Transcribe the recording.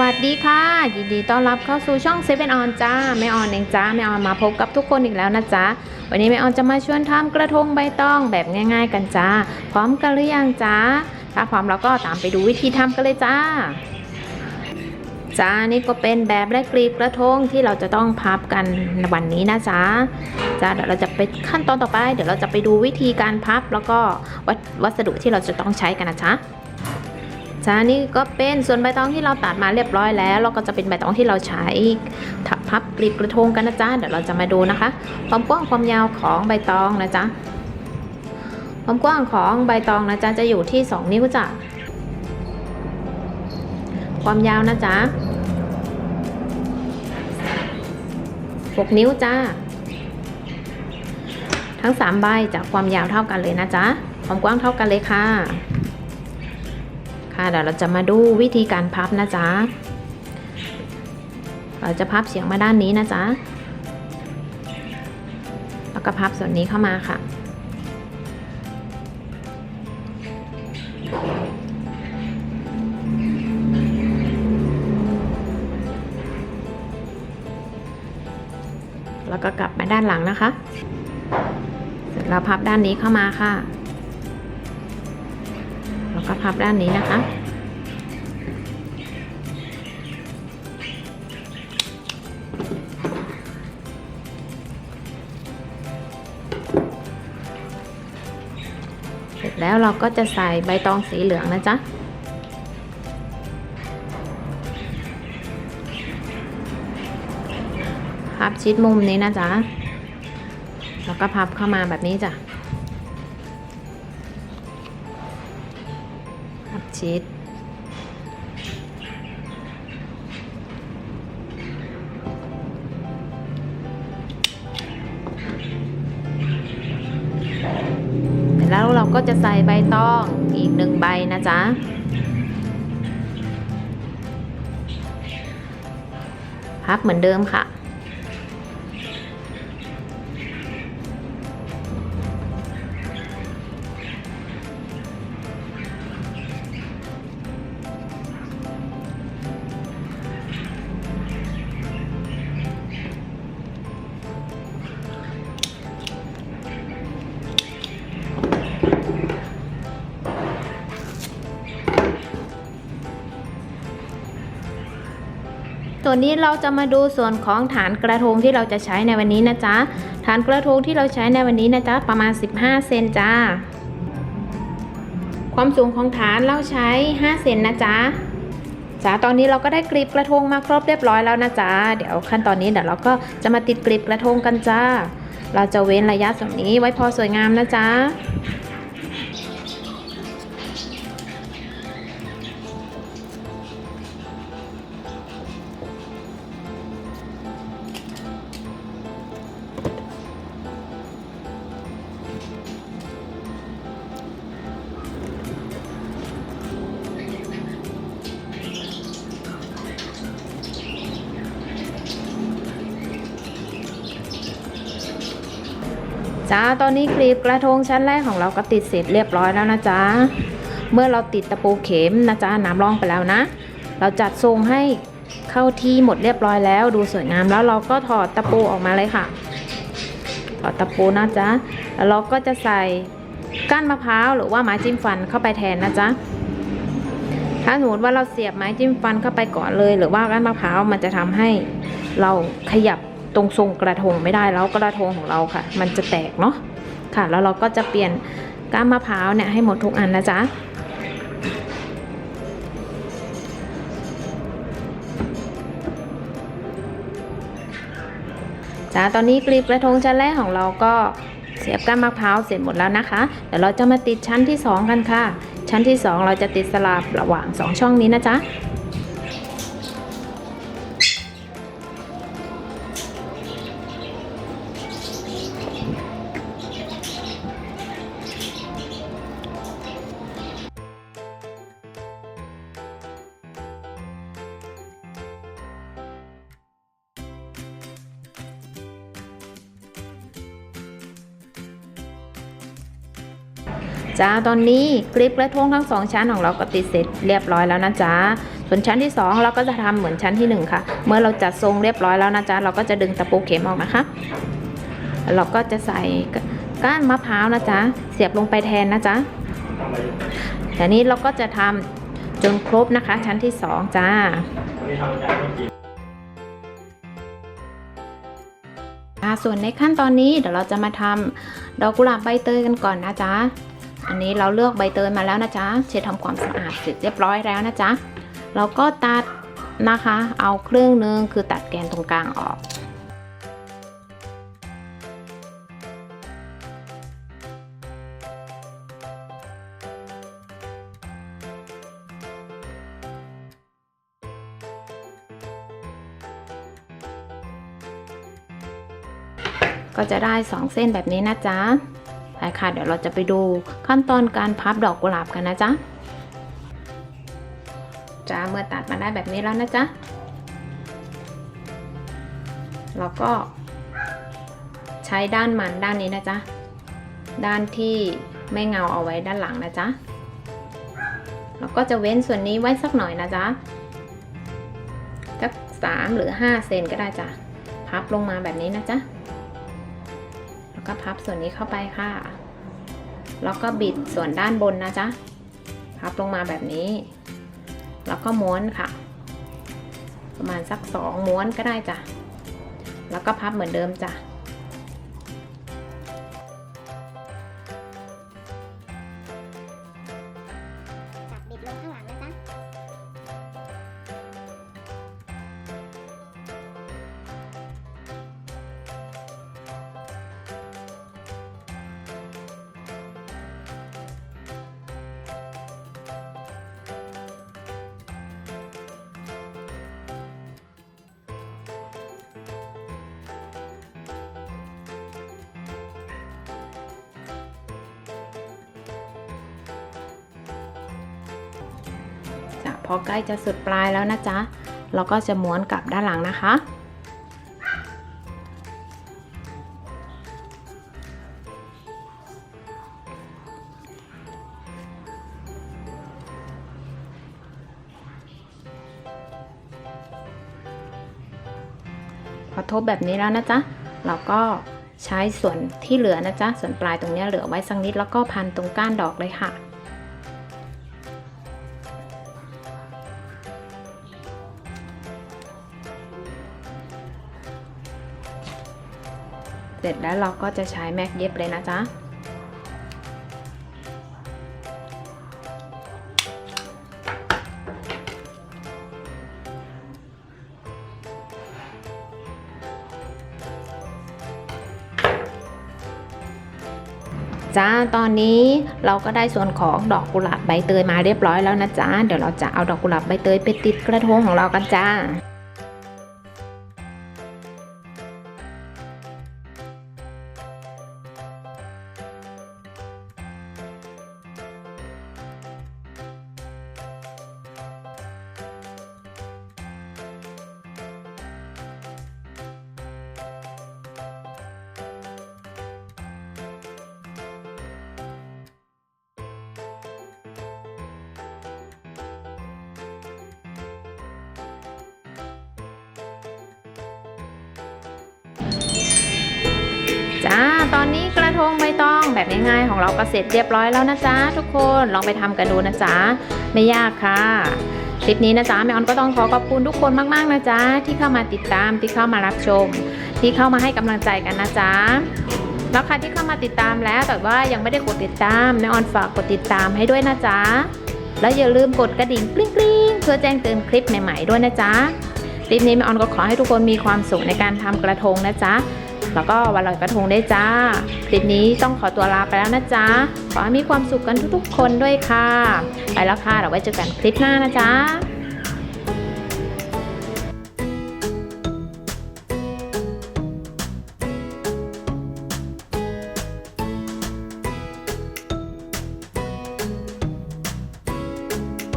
วัสดีค่ะ ยินดีต้อนรับเข้าสู่ช่องเซเว่นออนจ้าแม่ออนเองจ้าแม่ออนมาพบกับทุกคนอีกแล้วนะจ๊ะวันนี้แม่ออนจะมาชวนทำกระทงใบตองแบบง่าย ๆ กันจ้าพร้อมกันหรือยังจ้าถ้าพร้อมแล้วก็ตามไปดูวิธีทำกันเลยจ้าจ้านี่ก็เป็นแบบและกลีบกระทงที่เราจะต้องพับกันในวันนี้นะจ๊ะจ้าเดี๋ยวเราจะไปขั้นตอนต่อไป เดี๋ยวเราจะไปดูวิธีการพับแล้วก็วัสวัสดุที่เราจะต้องใช้กันนะจ๊ะ จ้านี่ก็เป็นส่วนใบตองที่เราตัดมาเรียบร้อยแล้วแล้วก็จะเป็นใบตองที่เราใช้ทับพับกลีบกระทงกันนะจ๊ะเดี๋ยวเราจะมาดูนะคะ ความกว้างความยาวของใบตองนะจ๊ะความกว้างของใบตองนะจ๊ะจะอยู่ที่ 2 นิ้วจ้ะความยาวนะจ๊ะ6นิ้วจ้าทั้ง3ใบจากความยาวเท่ากันเลยนะจ๊ะความกว้างเท่ากันเลยค่ะ เดี๋ยวเราจะมาดูวิธีการพับนะจ๊ะ เราจะพับเฉียงมาด้านนี้นะจ๊ะ แล้วก็พับส่วนนี้เข้ามาค่ะ แล้วก็กลับมาด้านหลังนะคะ เสร็จแล้วพับด้านนี้เข้ามาค่ะ ก็พับด้านนี้นะคะ เสร็จแล้วเราก็จะใส่ใบตองสีเหลืองนะจ๊ะพับชิดมุมนี้นะจ๊ะ แล้วก็พับเข้ามาแบบนี้จ้ะ ชิด แล้วเราก็จะใส่ใบตองอีกหนึ่งใบนะจ๊ะพับเหมือนเดิมค่ะ วนี้เราจะมาดูส่วนของฐานกระทงที่เราจะใช้ในวันนี้นะจ๊ะ ฐานกระทงที่เราใช้ในวันนี้นะจ๊ะประมาณ 15 เซนจ้า ความสูงของฐานเราใช้ 5 เซนนะจ๊ะจ้าตอนนี้เราก็ได้กลีบกระทงมาครบเรียบร้อยแล้วนะจ๊ะ เดี๋ยวขั้นตอนนี้เดี๋ยวเราก็จะมาติดกลีบกระทงกันจ้า เราจะเว้นระยะส่วนนี้ไว้พอสวยงามนะจ๊ะ จ้า ตอนนี้กลีบกระทงชั้นแรกของเราก็ติดเสร็จเรียบร้อยแล้วนะจ๊ะ เมื่อเราติดตะปูเข็มนะจ๊ะน้ำร่องไปแล้วนะ เราจัดทรงให้เข้าที่หมดเรียบร้อยแล้วดูสวยงามแล้วเราก็ถอดตะปูออกมาเลยค่ะ ถอดตะปูนะจ๊ะ แล้วเราก็จะใส่ก้านมะพร้าวหรือว่าไม้จิ้มฟันเข้าไปแทนนะจ๊ะถ้าสมมติว่าเราเสียบไม้จิ้มฟันเข้าไปก่อนเลย หรือว่าก้านมะพร้าวมันจะทำให้เราขยับ ตรงทรงกระทงไม่ได้แล้วกระทงของเราค่ะ มันจะแตกเนาะค่ะ แล้วเราก็จะเปลี่ยนก้านมะพร้าวเนี่ยให้หมดทุกอันนะจ๊ะจ้าตอนนี้กลีบกระทงชั้นแรกของเราก็เสียบก้านมะพร้าวเสร็จหมดแล้วนะคะ เดี๋ยวเราจะมาติดชั้นที่สองกันค่ะ ชั้นที่สองเราจะติดสลับระหว่างสองช่องนี้นะจ๊ะ จ้าตอนนี้คลิปกระทงทั้งสองชั้นของเราก็ติดเสร็จเรียบร้อยแล้วนะจ๊ะส่วนชั้นที่ 2 เราก็จะทำเหมือนชั้นที่ 1 ค่ะ เมื่อเราจัดทรงเรียบร้อยแล้วนะจ๊ะเราก็จะดึงตะปูเข็มออกนะคะ เราก็จะใส่ก้านมะพร้าวนะจ๊ะเสียบลงไปแทนนะจ๊ะแต่นี้เราก็จะทำจนครบนะคะ ชั้นที่ 2 จ้าอ่าส่วนในขั้นตอนนี้เดี๋ยวเราจะมาทำดอกกุหลาบใบเตยกันก่อนนะจ๊ะ อันนี้เราเลือกใบเตยมาแล้วนะจ๊ะ เช็ดทำความสะอาดเสร็จเรียบร้อยแล้วนะจ๊ะ เราก็ตัดนะคะ เอาครึ่งหนึงคือตัดแกนตรงกลางออกก็จะได้ 2 เส้นแบบนี้นะจ๊ะไปค่ะ เดี๋ยวเราจะไปดู ขั้นตอนการพับดอกกุหลาบกันนะจ๊ะจ้าเมื่อตัดมาได้แบบนี้แล้วนะจ๊ะเราก็ ใช้ด้านมันด้านนี้นะจ๊ะด้านที่ไม่เงาเอาไว้ด้านหลังนะจ๊ะเราก็จะเว้นส่วนนี้ไว้สักหน่อยนะจ๊ะสักสามหรือห้าเซนก็ได้จ้ะพับลงมาแบบนี้นะจ๊ะแล้วก็พับส่วนนี้เข้าไปค่ะ แล้วก็บิดส่วนด้านบนนะจ๊ะพับลงมาแบบนี้ แล้วก็ม้วนค่ะ ประมาณสักสองม้วนก็ได้จ้ะแล้วก็พับเหมือนเดิมจ้ะ พอใกล้จะสุดปลายแล้วนะจ๊ะ เราก็จะม้วนกลับด้านหลังนะคะ พอทบแบบนี้แล้วนะจ๊ะ เราก็ใช้ส่วนที่เหลือนะจ๊ะ ส่วนปลายตรงนี้เหลือไว้สักนิดแล้วก็พันตรงก้านดอกเลยค่ะ เสร็จแล้วเราก็จะใช้แม็กเย็บเลยนะจ๊ะจ้าตอนนี้เราก็ได้ส่วนของดอกกุหลาบใบเตยมาเรียบร้อยแล้วนะจ๊ะ เดี๋ยวเราจะเอาดอกกุหลาบใบเตยไปติดกระทงของเรากันจ้าจ้า แบบง่ายๆ ของเราก็เสร็จเรียบร้อยแล้วนะจ๊ะทุกคนลองไปทำกันดูนะจ๊ะไม่ยากค่ะคลิปนี้นะจ๊ะแม่ออนก็ต้องขอขอบคุณทุกคนมากๆนะจ๊ะที่เข้ามาติดตามที่เข้ามารับชม ที่เข้ามาให้กำลังใจกันนะจ๊ะแล้วใครที่เข้ามาติดตามแล้วแต่ว่ายังไม่ได้กดติดตามแม่ออนฝากกดติดตามให้ด้วยนะจ๊ะแล้วอย่าลืมกดกระดิ่งกริ๊งกริ๊งเพื่อแจ้งเตือนคลิปใหม่ๆด้วยนะจ๊ะคลิปนี้แม่ออนก็ขอให้ทุกคนมีความสุขในการทำกระทงนะจ๊ะ แล้วก็วันลอยกระทงได้จ้า คลิปนี้ต้องขอตัวลาไปแล้วนะจ๊ะ ขอให้มีความสุขกันทุกๆ คนด้วยค่ะ ไปแล้วค่ะเราไว้เจอกันคลิปหน้านะจ๊ะ